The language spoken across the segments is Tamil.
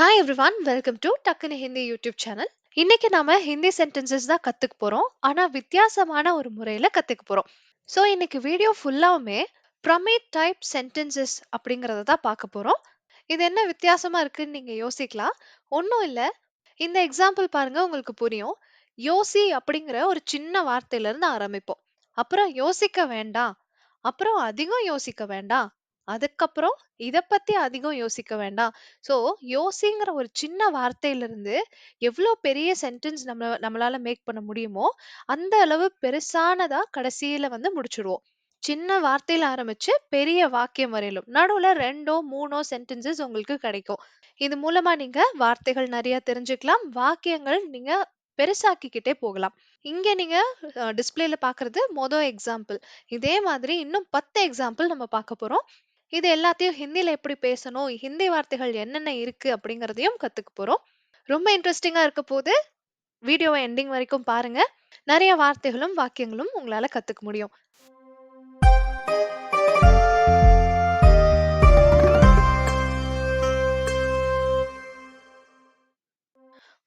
ஹாய் எவ்ரிவான் வெல்கம் டு டக்குனு ஹிந்தி யூடியூப் சேனல் இன்னைக்கு நாம ஹிந்தி சென்டென்சஸ் தான் கத்துக்க போறோம். ஆனா வித்தியாசமான ஒரு முறையில கத்துக்க போறோம். ஸோ இன்னைக்கு வீடியோ ஃபுல்லாவுமே ப்ரமேட் டைப் சென்டென்சஸ் அப்படிங்கறத தான் பார்க்க போறோம். இது என்ன வித்தியாசமா இருக்குன்னு நீங்க யோசிக்கலாம். ஒன்றும் இல்ல. இந்த எக்ஸாம்பிள் பாருங்க உங்களுக்கு புரியும். யோசி அப்படிங்கிற ஒரு சின்ன வார்த்தையில இருந்து ஆரம்பிப்போம். அப்புறம் யோசிக்க வேண்டாம். அப்புறம் அதிகம் யோசிக்க வேண்டாம். அதுக்கப்புறம் இதை பத்தி அதிகம் யோசிக்க வேண்டாம். சோ யோசிங்கிற ஒரு சின்ன வார்த்தையில இருந்து எவ்வளோ பெரிய சென்டென்ஸ் நம்ம நம்மளால மேக் பண்ண முடியுமோ அந்த அளவு பெருசானதா கடைசியில வந்து முடிச்சிடுவோம். சின்ன வார்த்தையில ஆரம்பிச்சு பெரிய வாக்கியம் வரையிலும் நடுவுல ரெண்டோ மூணோ சென்டென்சஸ் உங்களுக்கு கிடைக்கும். இது மூலமா நீங்க வார்த்தைகள் நிறைய தெரிஞ்சுக்கலாம் வாக்கியங்கள் நீங்க பெருசாக்கிக்கிட்டே போகலாம். இங்க நீங்க டிஸ்பிளேல பாக்குறது மொதல் எக்ஸாம்பிள் இதே மாதிரி இன்னும் பத்து எக்ஸாம்பிள் நம்ம பார்க்க போறோம். இது எல்லாத்தையும் ஹிந்தியில் எப்படி பேசணும்? ஹிந்தி வார்த்தைகள் என்னென்ன இருக்கு? அப்படிங்கிறதையும் கத்துக்க போறோம். ரொம்ப இன்ட்ரெஸ்டிங்கா இருக்க போது வீடியோவை எண்டிங் வரைக்கும் பாருங்க. நிறைய வார்த்தைகளும் வாக்கியங்களும் உங்களால கத்துக்க முடியும்.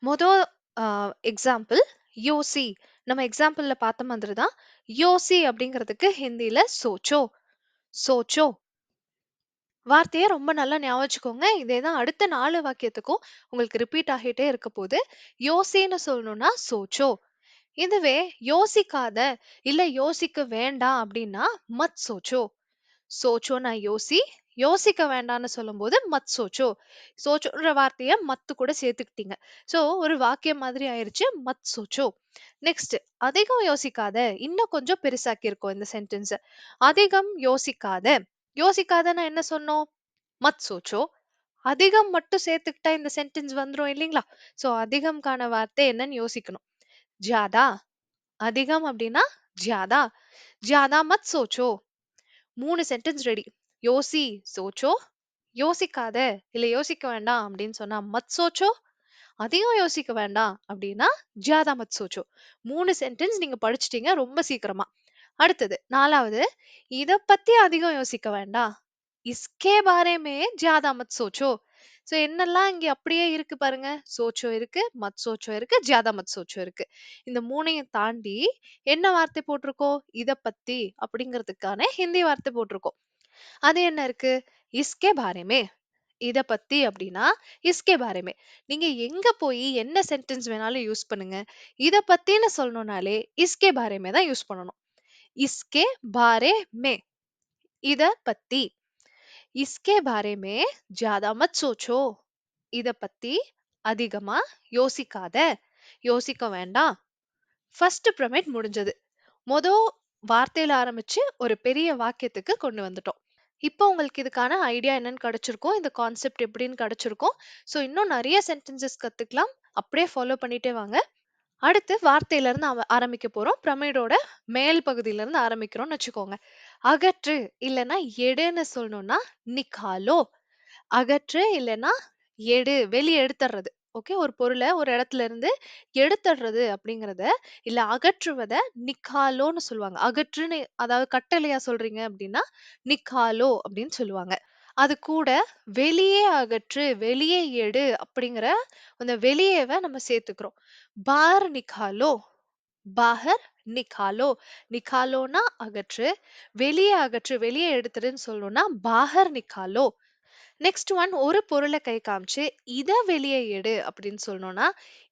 மொதல் எக்ஸாம்பிள் யோசி. நம்ம எக்ஸாம்பிள்ல பார்த்த மாதிரி தான் யோசி அப்படிங்கிறதுக்கு ஹிந்தியில் சோச்சோ. சோச்சோ. வார்த்தையை ரொம்ப நல்லா ஞாபகம் வச்சுக்கோங்க. இதே தான் அடுத்த நாலு வாக்கியத்துக்கும் உங்களுக்கு ரிப்பீட் ஆகிட்டே இருக்க போது யோசின்னு சொல்லணும்னா சோச்சோ. இதுவே யோசிக்காத இல்ல யோசிக்க வேண்டாம் அப்படின்னா மத் சோச்சோ. சோச்சோனா யோசி யோசிக்க வேண்டாம்னு சொல்லும்போது மத் சோச்சோ. சோச்சோன்ற வார்த்தைய மத்து கூட சேர்த்துக்கிட்டீங்க. ஸோ ஒரு வாக்கியம் மாதிரி ஆயிருச்சு மத் சோச்சோ. நெக்ஸ்ட் அதிகம் யோசிக்காத இன்னும் கொஞ்சம் பெருசாக்கியிருக்கோம் இந்த சென்டென்ஸ் அதிகம் யோசிக்காத யோசிக்காதன்னா என்ன சொன்னோம்? மத் சோச்சோ அதிகம் மட்டும் சேர்த்துக்கிட்டா இந்த சென்டென்ஸ் வந்துரும் இல்லைங்களா? சோ அதிகம்கான வார்த்தை என்னன்னு யோசிக்கணும். ஜியாதா அதிகம் அப்படின்னா ஜியாதா ஜியாதா மத் சோச்சோ மூணு சென்டென்ஸ் ரெடி யோசி சோச்சோ யோசிக்காத. இல்ல யோசிக்க வேண்டாம் அப்படின்னு சொன்னா மத் சோச்சோ அதிகம் யோசிக்க வேண்டாம் அப்படின்னா ஜியாதா மத் சோச்சோ மூணு சென்டென்ஸ் நீங்க படிச்சிட்டீங்க ரொம்ப சீக்கிரமா. அடுத்தது நாலாவது இத பத்தி அதிகம் யோசிக்க வேண்டாம் இஸ்கே பாரேமே ஜியாதா மத் சோச்சோ. சோ என்னெல்லாம் இங்க அப்படியே இருக்கு பாருங்க. சோச்சோ இருக்கு மத் சோச்சோ இருக்கு ஜியாதா மத் சோச்சோ இருக்கு. இந்த மூணையும் தாண்டி என்ன வார்த்தை போட்டிருக்கோம் இத பத்தி அப்படிங்கிறதுக்கான ஹிந்தி வார்த்தை போட்டிருக்கோம். அது என்ன இருக்கு? இஸ்கே பாரேமே. இத பத்தி அப்படின்னா இஸ்கே பாரேமே. நீங்க எங்க போய் என்ன சென்டென்ஸ் வேணாலும் யூஸ் பண்ணுங்க. இத பத்தின்னு சொல்லணும்னாலே இஸ்கே பாரேமே தான் யூஸ் பண்ணணும். இஸ்கே பாரே மே இத பத்தி இஸ்கே பாரே மே ஜாதா மத் சோச்சோ இத பத்தி அதிகமா யோசிக்காத யோசிக்க வேண்டாம் ஃபர்ஸ்ட் ப்ரமேட் முடிஞ்சது மொத வார்த்தையில ஆரம்பிச்சு ஒரு பெரிய வாக்கியத்துக்கு கொண்டு வந்துட்டோம்। இப்போ உங்களுக்கு இதுக்கான ஐடியா என்னன்னு கிடைச்சிருக்கும். இந்த கான்செப்ட் எப்படின்னு கிடைச்சிருக்கும். ஸோ இன்னும் நிறைய சென்டென்சஸ் கத்துக்கலாம். அப்படியே ஃபாலோ பண்ணிட்டே வாங்க. அடுத்து வார்த்தையில இருந்து அவ- ஆரம்பிக்க போறோம். பிரமிடோட மேல் பகுதியில இருந்து ஆரம்பிக்கிறோம்னு வச்சுக்கோங்க. அகற்று இல்லைன்னா எடுன்னு சொல்லணும்னா நிக்காலோ. அகற்று இல்லைன்னா எடு வெளியே எடுத்துடுறது ஓகே? ஒரு பொருளை ஒரு இடத்துல இருந்து எடுத்துடுறது அப்படிங்கறத இல்ல அகற்றுவத நிக்காலோன்னு சொல்லுவாங்க. அகற்றுன்னு அதாவது கட்டளையா சொல்றீங்க அப்படின்னா நிக்காலோ அப்படின்னு சொல்லுவாங்க. அது கூட வெளியே அகற்று வெளியே எடு அப்படிங்கிற அந்த வெளியேவை நம்ம சேர்த்துக்கிறோம். பார் நிகாலோ பாஹர் நிகாலோ நிகாலோனா அகற்று வெளியே அகற்று வெளியே எடுத்துருன்னு சொல்லணும்னா பாஹர் நிகாலோ நெக்ஸ்ட் ஒன் ஒரு பொருளை கை காமிச்சு இதை வெளியே எடு அப்படின்னு சொல்லணும்னா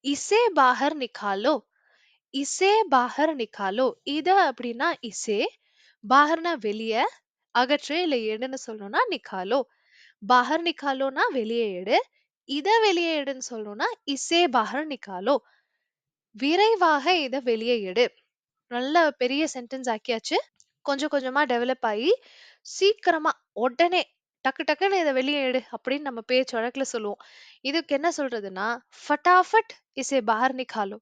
இசே பாஹர் நிகாலோ இசே பாஹர் நிகாலோ இத அப்படின்னா இசே பாஹர்னா வெளியே அகற்று இல்லை எடுன்னு சொல்லணும்னா நிகாலோ பாஹர் நிகாலோனா வெளியே எடு இதை வெளியே எடுன்னு சொல்லணும்னா இசே பாஹர் நிகாலோ விரைவாக இத வெளியே எடு. நல்ல பெரிய சென்டென்ஸ் ஆக்கியாச்சு. கொஞ்சம் கொஞ்சமா டெவலப் ஆகி சீக்கிரமா உடனே டக்கு டக்குன்னு இதை வெளியே எடு அப்படின்னு நம்ம பேச்சு வழக்குல சொல்லுவோம். இதுக்கு என்ன சொல்றதுன்னா ஃபட்டாஃபட் இசே பாஹர் நிகாலோ."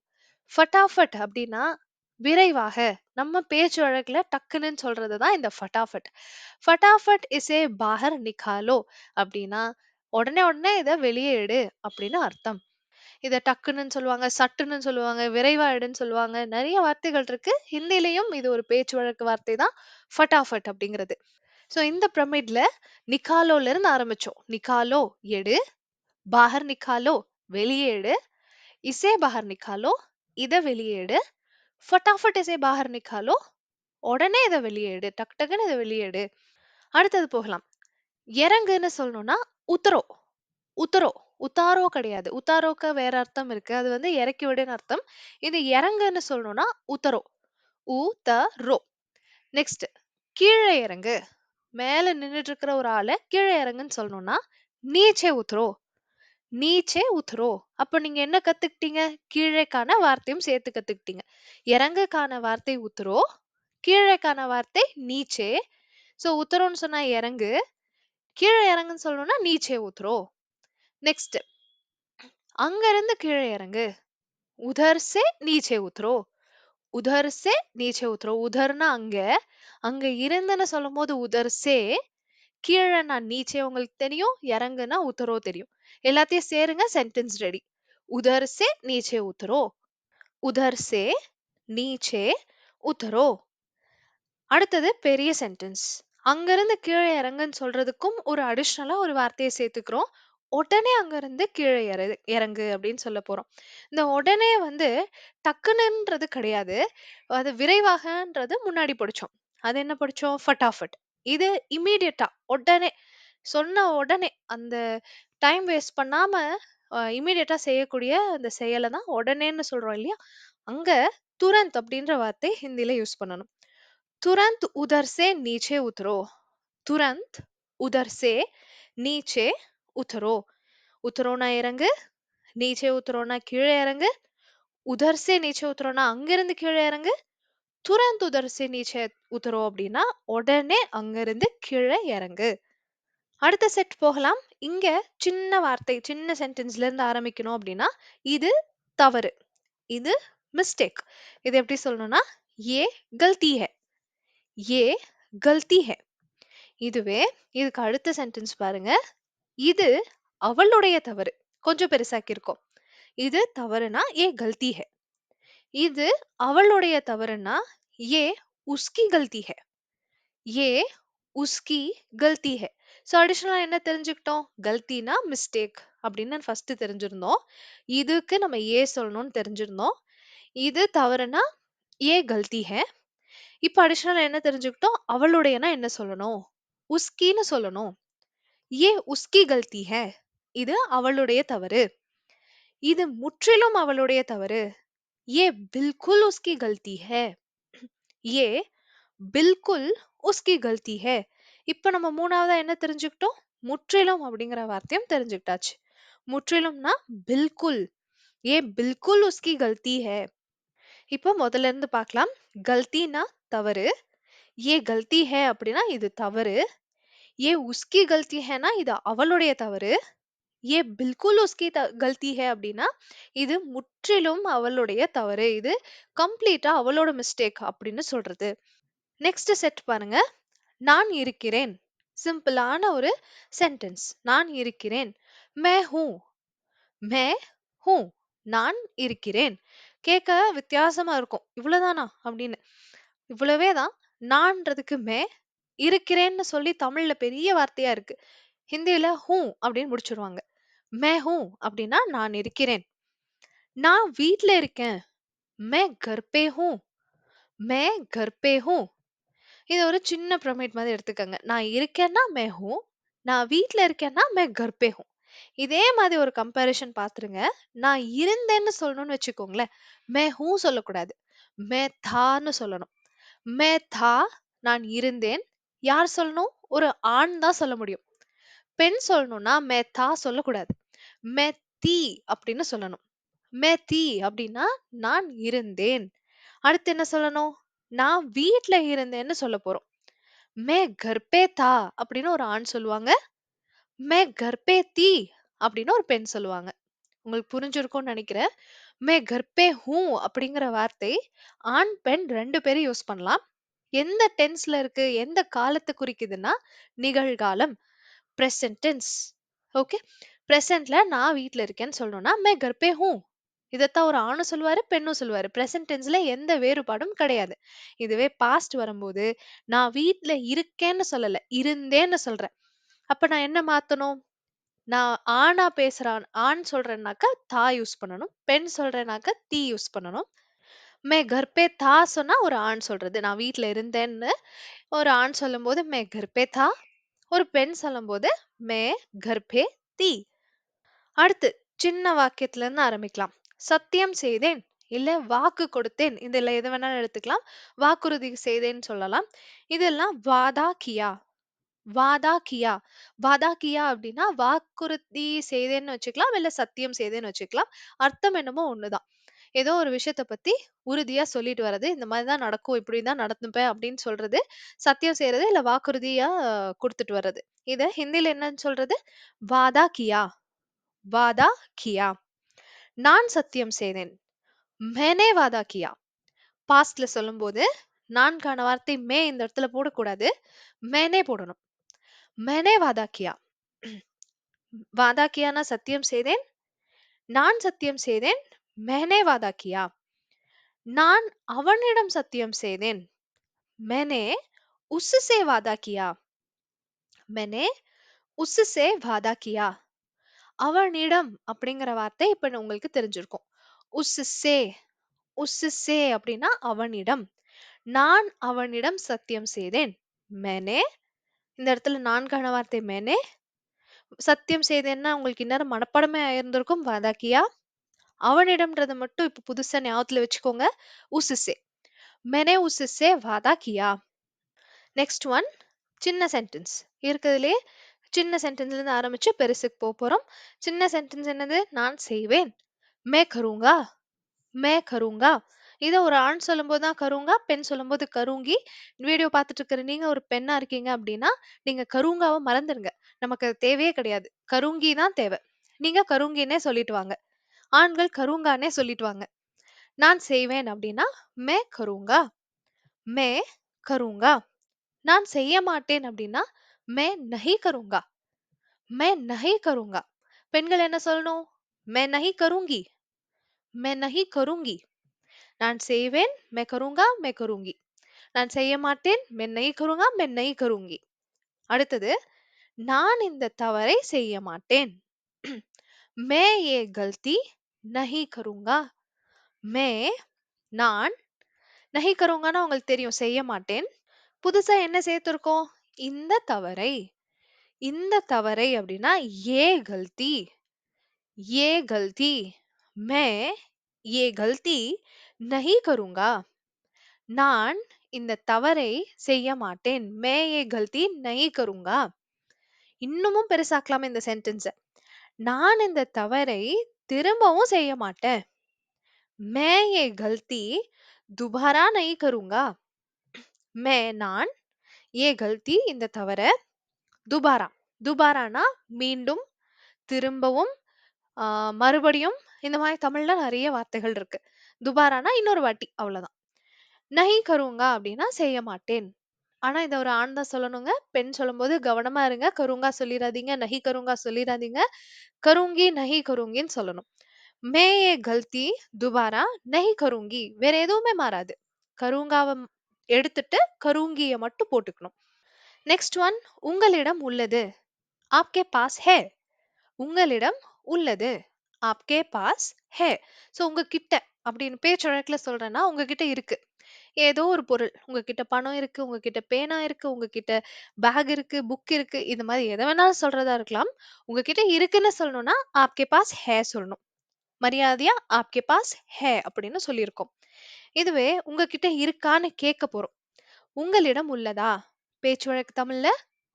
ஃபட்டாஃபட் அப்படின்னா விரைவாக. நம்ம பேச்சு வழக்குல டக்குன்னு சொல்றது தான் இந்த ஃபட்டாஃபட். ஃபட்டாஃபட் இசே பாஹர் நிகாலோ அப்படின்னா உடனே உடனே இதை வெளியே எடு அப்படின்னு அர்த்தம். இத டக்குன்னு சொல்லுவாங்க சட்டுன்னு சொல்லுவாங்க விரைவா எடுன்னு சொல்லுவாங்க நிறைய வார்த்தைகள் இருக்கு. ஹிந்திலையும் இது ஒரு பேச்சு வழக்கு வார்த்தை தான் ஃபட்டாஃபட் அப்படிங்கிறது. ஸோ இந்த பிரமிட்ல நிக்காலோல இருந்து ஆரம்பிச்சோம். நிக்காலோ எடு. பாஹர் நிக்காலோ வெளியே எடு. இசே பாஹர் நிக்காலோ இத வெளியே எடு. ஃபட்டாஃபட் இசே பாஹர் நிக்காலோ உடனே இதை வெளியே எடு. டக் டக்குன்னு இதை வெளியே எடு. அடுத்தது போகலாம். இறங்குன்னு சொல்லணும்னா உத்தரோ. உத்தரோ. உத்தாரோ கிடையாது. உத்தாரோக்கு வேற அர்த்தம் இருக்கு. அது வந்து இறக்கி விடுன்னு அர்த்தம். இது இறங்குன்னு சொல்லணும்னா உத்தரோ. உ த ரோ நெக்ஸ்ட் கீழே இறங்கு. மேல நின்னுட்டு இருக்கிற ஒரு ஆளை கீழே இறங்குன்னு சொல்லணும்னா நீச்சே உத்தரோ. நீச்சே உத்தரோ. அப்ப நீங்க என்ன கத்துக்கிட்டீங்க? கீழேக்கான வார்த்தையும் சேர்த்து கத்துக்கிட்டீங்க. இறங்குக்கான வார்த்தை உத்தரோ. கீழேக்கான வார்த்தை நீச்சே. சோ உத்தரோன்னு சொன்னா இறங்கு. கீழே இறங்குன்னு சொல்லணும்னா நீச்சே உத்தரோ. நெக்ஸ்ட் அங்க இருந்து கீழே இறங்கு. உதர் சே நீச்சே உத்தரோ உதர் சே நீச்சே உத்தரோ உதர்னா அங்க. அங்க இருந்துன்னு சொல்லும் போது உதர் சே கீழே நான் நீச்சே உங்களுக்கு தெரியும். இறங்குனா உத்தரோ தெரியும். எல்லாத்தையும் சேருங்க சென்டென்ஸ் ரெடி உதர் சே நீச்சே உத்தரோ உதர் சே நீச்சே உத்தரோ அடுத்தது பெரிய சென்டென்ஸ் அங்கிருந்து கீழே இறங்குன்னு சொல்றதுக்கும் ஒரு அடிஷ்னலா ஒரு வார்த்தையை சேர்த்துக்கிறோம். உடனே அங்கிருந்து கீழே இற இறங்கு அப்படின்னு சொல்ல போறோம் இந்த உடனே வந்து டக்குன்னுன்றது கிடையாது அது விரைவாகன்றது முன்னாடி படிச்சோம் அது என்ன படிச்சோம் ஃபட்டாஃபட் இது இமீடியட்டா உடனே சொன்ன உடனே அந்த டைம் வேஸ்ட் பண்ணாம இமீடியட்டா செய்யக்கூடிய அந்த செயலை தான் உடனேன்னு சொல்றோம் இல்லையா அங்க துரந்த் அப்படின்ற வார்த்தை ஹிந்தில யூஸ் பண்ணணும் तुरंत उधर से नीचे उतरो तुरंत उधर से नीचे उतरो உத்தரோனா இறங்கு நீச்சே உத்தரோனா கீழே இறங்கு உதர் சே நீச்சே உத்தரோனா அங்கிருந்து கீழே இறங்கு துரந்த் உதர் சே நீச்சே உத்தரோ அப்படின்னா உடனே அங்கிருந்து கீழே இறங்கு அடுத்த செட் போகலாம் இங்க சின்ன வார்த்தை சின்ன சென்டென்ஸ்ல இருந்து ஆரம்பிக்கணும் அப்படின்னா இது தவறு இது மிஸ்டேக் இது எப்படி சொல்லணும்னா ஏ கல்தி ஹே ஏ கல்தி ஹே இதுவே இதுக்கு அடுத்த சென்டென்ஸ் பாருங்க இது அவளுடைய தவறு. கொஞ்சம் பெருசாக்கிருக்கோம் இது தவறுனா ஏ கல்தி ஹே. இது அவளுடைய தவறுனா ஏ உஸ்கி கல்தி ஹே. ஏ உஸ்கி கல்தி ஹே. ஸோ அடிஷ்னலாக என்ன தெரிஞ்சுக்கிட்டோம்? கல்தினா மிஸ்டேக் அப்படின்னு ஃபர்ஸ்ட் தெரிஞ்சிருந்தோம். இதுக்கு நம்ம ஏ சொல்லணும்னு தெரிஞ்சிருந்தோம். இது தவறுனா ஏ கல்தி ஹே. இப்போ அடிஷ்னலாக என்ன தெரிஞ்சுக்கிட்டோம்? அவளுடையனா என்ன சொல்லணும்? உஸ்கின்னு சொல்லணும். ஏ உஸ்கி கல்தி है. இது அவளுடைய தவறு. இது முற்றிலும் அவளுடைய தவறு. ஏ பில்குல் உஸ்கி கல்தி ஹே? ஏ பில்குல் உஸ்கி கல்தி ஹே? இப்ப நம்ம மூணாவதா என்ன தெரிஞ்சுக்கிட்டோம்? முற்றிலும் அப்படிங்கிற வார்த்தையும் தெரிஞ்சுக்கிட்டாச்சு. முற்றிலும்னா பில்குல். ஏ பில்குல் உஸ்கி கல்தி ஹே? இப்போ முதல்ல இருந்து பார்க்கலாம். கல்தினா தவறு. ஏ கல்தி ஹே அப்படின்னா இது தவறு. ஏ உஸ்கி है ना, இது அவளுடைய தவறு. ஏ பில்குல் உஸ்கி த கல்தி ஹே அப்படின்னா இது முற்றிலும் அவளுடைய தவறு. இது கம்ப்ளீட்டா அவளோட மிஸ்டேக் அப்படின்னு சொல்றது. நெக்ஸ்ட் செட் பாருங்க. நான் இருக்கிறேன். சிம்பிளான ஒரு சென்டென்ஸ். நான் இருக்கிறேன். மே ஹூ? மே ஹூ? நான் இருக்கிறேன். கேட்க வித்தியாசமா இருக்கும். இவ்வளவுதானா அப்படின்னு இவ்வளவே தான். நான்றதுக்கு மே இருக்கிறேன்னு சொல்லி தமிழ்ல பெரிய வார்த்தையா இருக்கு. ஹிந்தியில ஹூ அப்படின்னு முடிச்சிருவாங்க. மே ஹூ அப்படின்னா நான் இருக்கிறேன். நான் வீட்ல இருக்கேன். மே கர்பே ஹூ. மே கர்பே ஹூ. இது ஒரு சின்ன ப்ரொமேட் மாதிரி எடுத்துக்கங்க. நான் இருக்கேன்னா மே ஹூ நான் வீட்ல இருக்கேன்னா மே கர் ஹூ. இதே மாதிரி ஒரு கம்பேரிஷன் பாத்துருங்க. நான் இருந்தேன்னு சொல்லணும்னு வச்சுக்கோங்களேன். மே ஹூ சொல்லக்கூடாது. மே தான்னு சொல்லணும். மே தா நான் இருந்தேன். யார் சொல்லணும்? ஒரு ஆண் தான் சொல்ல முடியும். பெண் சொல்லணும்னா மே தா சொல்லக்கூடாது. மே தீ அப்படின்னு சொல்லணும். மே தீ அப்படின்னா நான் இருந்தேன். அடுத்து என்ன சொல்லணும்? நான் வீட்ல இருந்தேன்னு சொல்ல போறோம். மே கர்பே தா அப்படின்னு ஒரு ஆண் சொல்லுவாங்க. மே கர்பே தீ அப்படின்னு ஒரு பெண் சொல்லுவாங்க. உங்களுக்கு புரிஞ்சிருக்கும்னு நினைக்கிறேன். மே கர்பே ஹூ அப்படிங்கிற வார்த்தை ஆண் பெண் ரெண்டு பேரும் யூஸ் பண்ணலாம். எந்த டென்ஸ்ல இருக்கு எந்த காலத்தை குறிக்குதுன்னா நிகழ்காலம் ப்ரெசன்ட் டென்ஸ் ஓகே? ப்ரெசன்ட்ல நான் வீட்டில் இருக்கேன்னு சொல்லணும்னா மே கர்பே ஹூ. இதைத்தான் ஒரு ஆணும் சொல்லுவாரு பெண்ணும் சொல்லுவாரு. ப்ரெசன்ட் டென்ஸ்ல எந்த வேறுபாடும் கிடையாது. இதுவே பாஸ்ட் வரும்போது நான் வீட்டில் இருக்கேன்னு சொல்லல இருந்தேன்னு சொல்றேன். அப்ப நான் என்ன மாத்தணும்? நான் ஆணா பேசுறான் ஆண் சொல்றேன்னாக்கா தா யூஸ் பண்ணணும். பெண் சொல்றேனாக்கா தீ யூஸ் பண்ணணும். மே கர் தா சொன்னா ஒரு ஆண் சொல்றது. நான் வீட்ல இருந்தேன்னு ஒரு ஆண் சொல்லும்போது மே கர் தா. ஒரு பெண் சொல்லும்போது மே கர் பே தி. அடுத்து சின்ன வாக்கியத்துல இருந்து ஆரம்பிக்கலாம். சத்தியம் செய்தேன் இல்ல வாக்கு கொடுத்தேன். இதுல எது வேணாலும் எடுத்துக்கலாம். வாக்குறுதி செய்தேன்னு சொல்லலாம். இதெல்லாம் வாதா கியா. வாதா கியா. வாதா கியா அப்படின்னா வாக்குறுதி செய்தேன்னு வச்சுக்கலாம் இல்ல சத்தியம் செய்தேன்னு வச்சுக்கலாம். அர்த்தம் என்னமோ ஒண்ணுதான். ஏதோ ஒரு விஷயத்த பத்தி உறுதியா சொல்லிட்டு வர்றது இந்த மாதிரிதான் நடக்கும் இப்படிதான் நடந்துப்பேன் அப்படின்னு சொல்றது சத்தியம் செய்யறது இல்ல வாக்குறுதியா குடுத்துட்டு கொடுத்துட்டு வர்றது. இத ஹிந்தில என்னன்னு சொல்றது? வாதா கியா. வாதா கியா. நான் சத்தியம் செய்தேன். மேனே வாதா கியா. பாஸ்ட்ல சொல்லும்போது நான்கான வார்த்தை மே இந்த இடத்துல போடக்கூடாது மேனே போடணும். மேனே வாதா கியா. வாதா கியானா சத்தியம் செய்தேன். நான் சத்தியம் செய்தேன். மேனே வாதா கியா நான் அவனிடம் சத்தியம் செய்தேன் मैंने उससे वादा किया मैंने उससे वादा किया அவனிடம் அப்படிங்கிற வார்த்தை இப்ப நான் உங்களுக்கு தெரிஞ்சிருக்கும் உஸ்ஸே உஸ்ஸே அப்படின்னா அவனிடம் நான் அவனிடம் சத்தியம் செய்தேன் மேனே இந்த இடத்துல நான்கான வார்த்தை மேனே சத்தியம் செய்தேன்னா உங்களுக்கு இந்நேரம் மனப்பாடமே ஆயிருந்திருக்கும் வாதாக்கியா அவனிடம்ன்றத மட்டும் இப்ப புதுசா ஞாபகத்துல வச்சுக்கோங்க. உஸ்ஸே மேனே உஸ்ஸே வாதா கியா. நெக்ஸ்ட் ஒன் சின்ன சென்டென்ஸ் இருக்கிறதுலே சின்ன சென்டென்ஸ்ல இருந்து ஆரம்பிச்சு பெருசுக்கு போக போறோம். சின்ன சென்டென்ஸ் என்னது? நான் செய்வேன். மே கருங்கா? மே கருங்கா? இதை ஒரு ஆண் சொல்லும்போது தான் கருங்கா பெண் சொல்லும்போது கருங்கி. வீடியோ பார்த்துட்டு இருக்கிற நீங்க ஒரு பெண்ணா இருக்கீங்க அப்படின்னா நீங்க கருங்காவை மறந்துடுங்க நமக்கு அது தேவையே கிடையாது. கருங்கி தான் தேவை. நீங்க கருங்கின்னே சொல்லிட்டு வாங்க. ஆண்கள் கருங்கானே சொல்லிட்டு வாங்க நான் செய்வேன் அப்படின்னா மே கருங்கா மே கருங்கா நான் செய்ய மாட்டேன் அப்படின்னா மே நஹி கருங்கா மே நஹி கருங்கா. பெண்கள் என்ன சொல்லணும்? மே நஹி கருங்கி மே நஹி கருங்கி நான் செய்வேன் மே கருங்கா மே கருங்கி நான் செய்ய மாட்டேன் மே நஹி கருங்கா மே நஹி கருங்கி. அடுத்தது நான் இந்த தவறை செய்ய மாட்டேன். மே ஏ கல்தி நகி கருங்கா? மே நான் நஹி கருங்கானா உங்களுக்கு தெரியும் செய்ய மாட்டேன். புதுசா என்ன சேர்த்திருக்கோம்? இந்த தவறை இந்த தவறை அப்படின்னா ஏ கல்தி ஏ கல்தி மே ஏ கல்தி நகி கருங்கா? நான் இந்த தவறை செய்ய மாட்டேன். மே ஏ கல்தி நஹி கருங்கா? இன்னமும் பெருசாக்கலாமே இந்த சென்டென்ஸ. நான் இந்த தவறை திரும்பவும் செய்ய மாட்டேன். மே ஏ கல்தி துபாரா நஹி கருங்கா. மே நான் ஏ கல்தி இந்த தவற துபாரா. துபாரானா மீண்டும் திரும்பவும் ஆஹ் மறுபடியும் இந்த மாதிரி தமிழ்ல நிறைய வார்த்தைகள் இருக்கு. துபாரானா இன்னொரு வாட்டி அவ்வளவுதான். நஹி கருங்கா அப்படின்னா செய்ய மாட்டேன். ஆனா இத ஒரு ஆண் தான் சொல்லணுங்க. பெண் சொல்லும்போது கவனமா இருங்க. கருங்கா சொல்லிடாதீங்க நஹி கருங்கா சொல்லிடாதீங்க கருங்கி நஹி கருங்கின்னு சொல்லணும். மே ஏ கல்தி துபாரா நஹி கருங்கி. வேற எதுவுமே மாறாது. கருங்காவை ம் எடுத்துட்டு கருங்கிய மட்டும் போட்டுக்கணும். நெக்ஸ்ட் ஒன் உங்களிடம் உள்ளது. ஆப்கே பாஸ் ஹே. உங்களிடம் உள்ளது. ஆப்கே பாஸ் ஹே. சோ உங்ககிட்ட அப்படின்னு பேச்சு வழக்குல சொல்றேன்னா உங்ககிட்ட இருக்கு. ஏதோ ஒரு பொருள். உங்ககிட்ட பணம் இருக்கு உங்ககிட்ட பேனா இருக்கு உங்ககிட்ட பேக் இருக்கு புக் இருக்கு இந்த மாதிரி எதை வேணாலும் சொல்றதா இருக்கலாம். உங்ககிட்ட இருக்குன்னு சொல்லணும்னா ஆப்கே பாஸ் ஹே சொல்லணும். மரியாதையா ஆப்கே பாஸ் ஹே அப்படின்னு சொல்லியிருக்கோம். இதுவே உங்ககிட்ட இருக்கான்னு கேட்க போறோம். உங்களிடம் உள்ளதா? பேச்சு வழக்கு தமிழ்ல?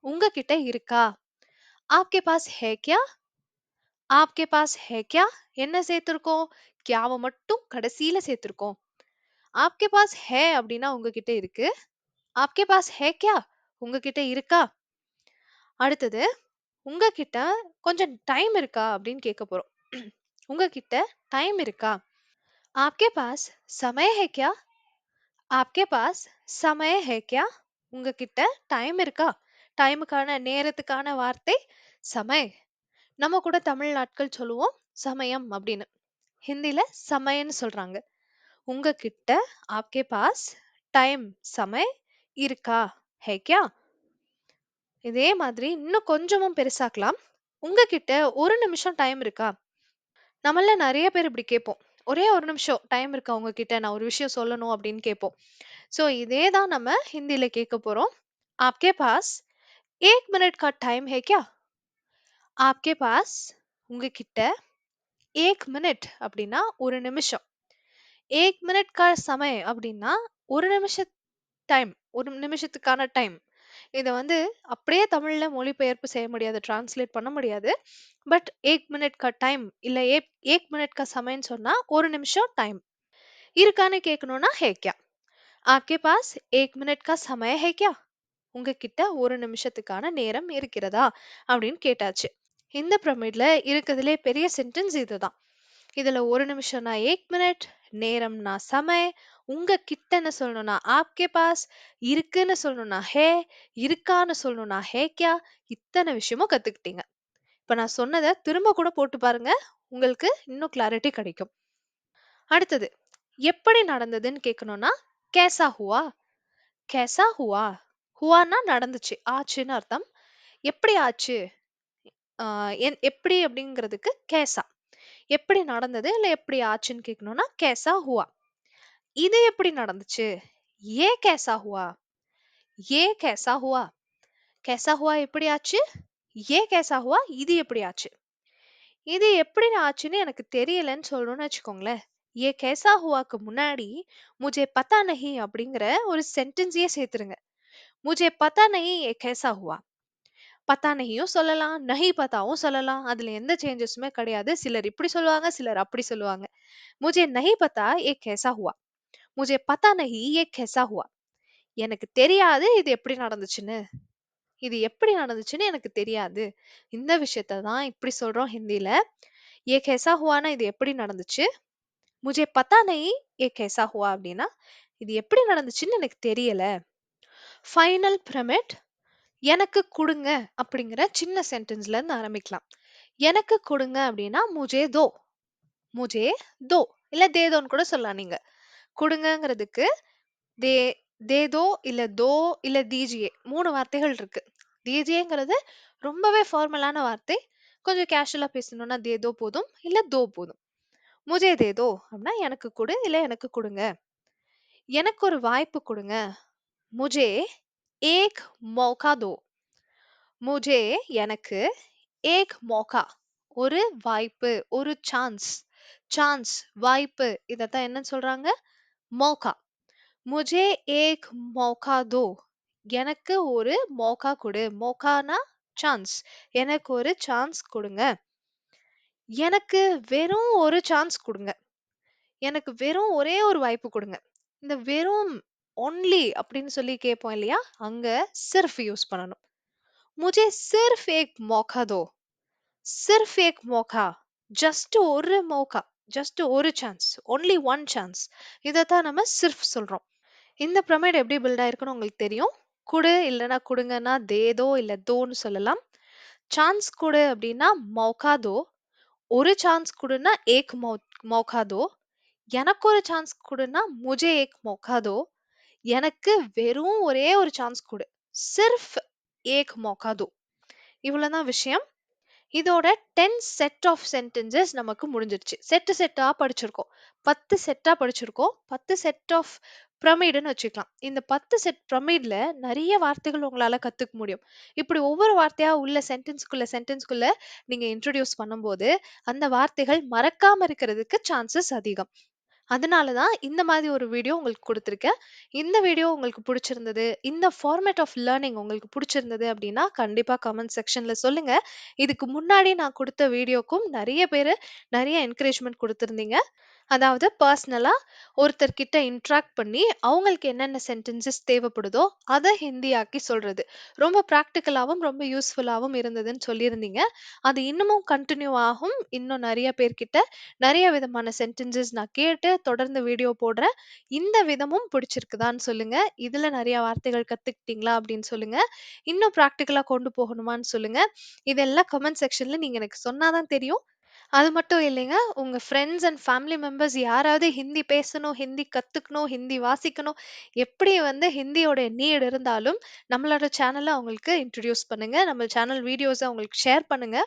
உங்ககிட்ட இருக்கா? ஆப்கே பாஸ் ஹே கியா? ஆப்கே பாஸ் ஹே கியா? என்ன சேர்த்திருக்கோம்? கியாவை மட்டும் கடைசியில சேர்த்திருக்கோம். ஆப்கே பாஸ் ஹே அப்படின்னா உங்ககிட்ட இருக்கு. ஆப்கே பாஸ் ஹே கியா? உங்ககிட்ட இருக்கா? அடுத்தது உங்ககிட்ட கொஞ்சம் டைம் இருக்கா? அப்படின்னு கேட்க போறோம். உங்ககிட்ட டைம் இருக்கா? ஆப்கே பாஸ் சமய ஹே கியா? ஆப்கே பாஸ் சமய ஹே கியா? உங்ககிட்ட டைம் இருக்கா? டைமுக்கான நேரத்துக்கான வார்த்தை சமய. நம்ம கூட தமிழ் நாட்கள் சொல்லுவோம் சமயம் அப்படின்னு. ஹிந்தில சமயன்னு சொல்றாங்க. உங்ககிட்ட ஆப்கே பாஸ் டைம் சமய் இருக்கா ஹே கியா இதே மாதிரி இன்னும் கொஞ்சமும் பெருசாக்கலாம் உங்ககிட்ட 1 நிமிஷம் டைம் இருக்கா? நம்மள்ல நெறைய பேர் இப்படி கேட்போம். ஒரே 1 நிமிஷம் டைம் இருக்கா உங்ககிட்ட? நான் ஒரு விஷயம் சொல்லணும் அப்படின்னு கேட்போம். ஸோ இதே தான் நம்ம ஹிந்தில கேட்க போறோம். आपके पास 1 मिनट का टाइम है क्या? आपके पास உங்ககிட்ட 1 மினிட் அப்படின்னா 1 நிமிஷம். ஏக் मिनट का समय அப்படின்னா, ஒரு நிமிஷ டைம் ஒரு நிமிஷத்துக்கான டைம். இதை வந்து அப்படியே தமிழில் மொழிபெயர்ப்பு செய்ய முடியாது. டிரான்ஸ்லேட் பண்ண முடியாது. பட் ஏக் मिनट का टाइम இல்ல ஏக் 1 मिनट का समय"ன்னு சொன்னா 1 நிமிஷம் டைம். இருக்கான்னு கேட்கணும்னா "है क्या?" பாஸ் ஏக் 1 मिनट का समय உங்ககிட்ட ஒரு நிமிஷத்துக்கான நேரம் இருக்கிறதா? அப்படின்னு கேட்டாச்சு. இந்த பிரமிட்ல இருக்கிறதுலே பெரிய சென்டென்ஸ் இதுதான். இதுல ஒரு நிமிஷம்னா ஏக் மினிட். நேரம்னா समय, உங்க கிட்டன்னு சொல்லணும்னா ஆப்கே பாஸ் இருக்குன்னு சொல்லணும்னா ஹே இருக்கான்னு சொல்லணும்னா ஹே क्या இத்தனை விஷயமும் கத்துக்கிட்டீங்க. இப்ப நான் சொன்னதை திரும்ப கூட போட்டு பாருங்க. உங்களுக்கு இன்னும் கிளாரிட்டி கிடைக்கும். அடுத்தது எப்படி நடந்ததுன்னு கேட்கணும்னா கேசா ஹுவா கேசா ஹுவா ஹுவான்னா நடந்துச்சு ஆச்சுன்னு அர்த்தம். எப்படி ஆச்சு? ஆ, என்- எப்படி அப்படிங்கிறதுக்கு கேசா எப்படி நடந்தது? இல்லை எப்படி ஆச்சுன்னு கேட்கணும்னா கேசா ஹுவா. இது எப்படி நடந்துச்சு? ஏ கேசா ஹுவா. ஏ கேசா ஹுவா. கேசா ஹுவா எப்படி ஆச்சு? ஏ கேசா ஹுவா. இது எப்படி ஆச்சு? இது எப்படி ஆச்சுன்னு எனக்கு தெரியலன்னு சொல்லணும்னு வச்சுக்கோங்களேன். ஏ கேசா ஹுவாக்கு முன்னாடி முஜே பத்தா நஹி அப்படிங்கிற ஒரு சென்டென்ஸையே சேர்த்துருங்க. முஜே பத்தா நஹி ஏ கேசா ஹுவா. பத்தா நஹியும் சொல்லலாம் நஹி பத்தாவும் சொல்லலாம். அதுல எந்த சேஞ்சஸுமே கிடையாது. சிலர் இப்படி சொல்லுவாங்க சிலர் அப்படி சொல்லுவாங்க. முஜே நஹி பத்தா ஏ கேசா ஹுவா. முஜே பத்தா நஹி ஏ கேசா ஹுவா. எனக்கு தெரியாது இது எப்படி நடந்துச்சுன்னு. இது எப்படி நடந்துச்சுன்னு எனக்கு தெரியாது. இந்த விஷயத்த தான் இப்படி சொல்றோம் ஹிந்தியில. ஏ கேசா ஹுவானா இது எப்படி நடந்துச்சு? முஜே பத்தா நஹி ஏ கேசா ஹுவா அப்படின்னா இது எப்படி நடந்துச்சுன்னு எனக்கு தெரியல. ஃபைனல் பிரமிட் எனக்கு கொடுங்க அப்படிங்கிற சின்ன சென்டென்ஸ்ல இருந்து ஆரம்பிக்கலாம். எனக்கு கொடுங்க அப்படின்னா முஜே தோ முஜே தோ இல்ல தேதோன்னு கூட சொல்லலாம் நீங்க. குடுங்கங்கிறதுக்கு தே தேதோ இல்ல தோ இல்ல தீஜியே மூணு வார்த்தைகள் இருக்கு. தீஜியேங்கிறது ரொம்பவே ஃபார்மலான வார்த்தை. கொஞ்சம் கேஷுவலா பேசணும்னா தேதோ போதும், இல்ல தோ போதும். முஜே தேதோ அப்படின்னா "எனக்கு கொடு இல்ல "எனக்கு கொடுங்க "எனக்கு ஒரு வாய்ப்பு கொடுங்க முஜே एक मौका दो. मुझे எனக்கு एक मौका ஒரு வாய்ப்பு, ஒரு சான்ஸ். சான்ஸ் வாய்ப்பு இதத்தான் என்னன்னு சொல்றாங்க? மௌகா. मुझे एक मौका दो. எனக்கு ஒரு மௌகா குடு. மௌகானா சான்ஸ். எனக்கு ஒரு சான்ஸ் குடுங்க. எனக்கு வெறும் ஒரு சான்ஸ் குடுங்க. எனக்கு வெறும் ஒரே ஒரு வாய்ப்பு குடுங்க. இந்த வெறும் ஒன்லி அப்படின்னு சொல்லி கேட்போம் இல்லையா? அங்க சிர்ஃப் யூஸ் பண்ணணும். முஜே சிர்ஃப் ஏக் மோகா தோ. சிர்ஃப் ஏக் மோகா ஜஸ்ட் ஒரு மோகா ஜஸ்ட் ஒரு சான்ஸ் ஒன்லி ஒன் சான்ஸ் இதை தான் நம்ம சிர்ஃப் சொல்றோம். இந்த பிரமிட் எப்படி பில்ட் ஆயிருக்குன்னு உங்களுக்கு தெரியும். குடு இல்லைன்னா குடுங்கன்னா தேதோ இல்லை தோன்னு சொல்லலாம். சான்ஸ் குடு அப்படின்னா மௌகாதோ ஒரு சான்ஸ் குடுன்னா ஏக் மௌ மௌகாதோ எனக்கு ஒரு சான்ஸ் குடுன்னா முஜே ஏக் மௌகாதோ எனக்கு வெறும் ஒரே ஒரு சான்ஸ் கொடு. சிர்ஃப் ஏக் மௌகா தோ இவ்வளோதான் விஷயம். இதோட டென் செட் ஆஃப் சென்டென்சஸ் நமக்கு முடிஞ்சிருச்சு. செட்டு செட்டாக படிச்சிருக்கோம். பத்து செட்டாக படிச்சிருக்கோம். பத்து செட் ஆஃப் பிரமிடுன்னு வச்சுக்கலாம். இந்த பத்து செட் பிரமிடில் நிறைய வார்த்தைகள் உங்களால் கற்றுக்க முடியும். இப்படி ஒவ்வொரு வார்த்தையாக உள்ள சென்டென்ஸ்குள்ள சென்டென்ஸ்குள்ள நீங்கள் இன்ட்ரடியூஸ் பண்ணும்போது அந்த வார்த்தைகள் மறக்காமல் இருக்கிறதுக்கு சான்சஸ் அதிகம். அதனால தான் இந்த மாதிரி ஒரு வீடியோ உங்களுக்கு குடுத்திருக்கேன். இந்த வீடியோ உங்களுக்கு புடிச்சிருந்தது, இந்த ஃபார்மேட் ஆஃப் லேர்னிங் உங்களுக்கு புடிச்சிருந்தது அப்படின்னா, கண்டிப்பா கமெண்ட் செக்ஷன்ல சொல்லுங்க. இதுக்கு முன்னாடி நான் குடுத்த வீடியோக்கும் நெறைய பேரு நெறைய என்கரேஜ்மென்ட் குடுத்திருந்தீங்க. அதாவது பர்சனலா ஒருத்தர் கிட்ட பண்ணி, அவங்களுக்கு என்னென்ன சென்டென்சஸ் தேவைப்படுதோ, அத ஹிந்தியாக்கி சொல்றது. ரொம்ப பிராக்டிகலாவும், ரொம்ப யூஸ்ஃபுல்லாவும் இருந்ததுன்னு சொல்லியிருந்தீங்க. அது இன்னமும் கன்டின்யூ ஆகும். இன்னும் நெறைய பேர்கிட்ட நெறைய விதமான சென்டென்சஸ் நான் கேட்டு தொடர்ந்து வீடியோ போடுறேன். இந்த விதமும் பிடிச்சிருக்குதான்னு சொல்லுங்க. இதுல நெறைய வார்த்தைகள் கத்துக்கிட்டீங்களா அப்படின்னு சொல்லுங்க. இன்னும் பிராக்டிகலா கொண்டு போகணுமான்னு சொல்லுங்க. இதெல்லாம் கமெண்ட் செக்ஷன்ல நீங்க எனக்கு சொன்னா தான் தெரியும். அது மட்டும் இல்லைங்க, உங்க ஃப்ரெண்ட்ஸ் அண்ட் ஃபேமிலி மெம்பர்ஸ் யாராவது ஹிந்தி பேசணும், ஹிந்தி கத்துக்கணும், ஹிந்தி வாசிக்கணும், எப்படி வந்து ஹிந்தியோட நீட் இருந்தாலும், நம்மளோட சேனல அவங்களுக்கு இன்ட்ரோடியூஸ் பண்ணுங்க. நம்ம சேனல் வீடியோஸ அவங்களுக்கு ஷேர் பண்ணுங்க.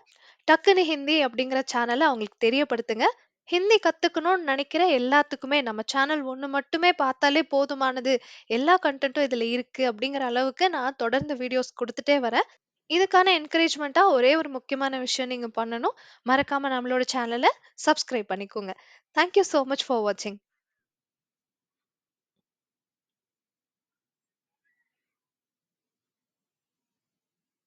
டக்குனு ஹிந்தி அப்படிங்கிற சேனல அவங்களுக்கு தெரியப்படுத்துங்க. ஹிந்தி கத்துக்கணும்னு நினைக்கிற எல்லாத்துக்குமே நம்ம சேனல் ஒண்ணு மட்டுமே பார்த்தாலே போதுமானது. எல்லா கன்டென்ட்டும் இதுல இருக்கு அப்படிங்கிற அளவுக்கு நான் தொடர்ந்து வீடியோஸ் குடுத்துட்டே வரேன். இதுக்கான என்கரேஜ்மெண்ட்டாக ஒரே ஒரு முக்கியமான விஷயம் நீங்க பண்ணணும். மறக்காம நம்மளோட சேனல சப்ஸ்கிரைப் பண்ணிக்கோங்க. Thank you so much for வாட்சிங்.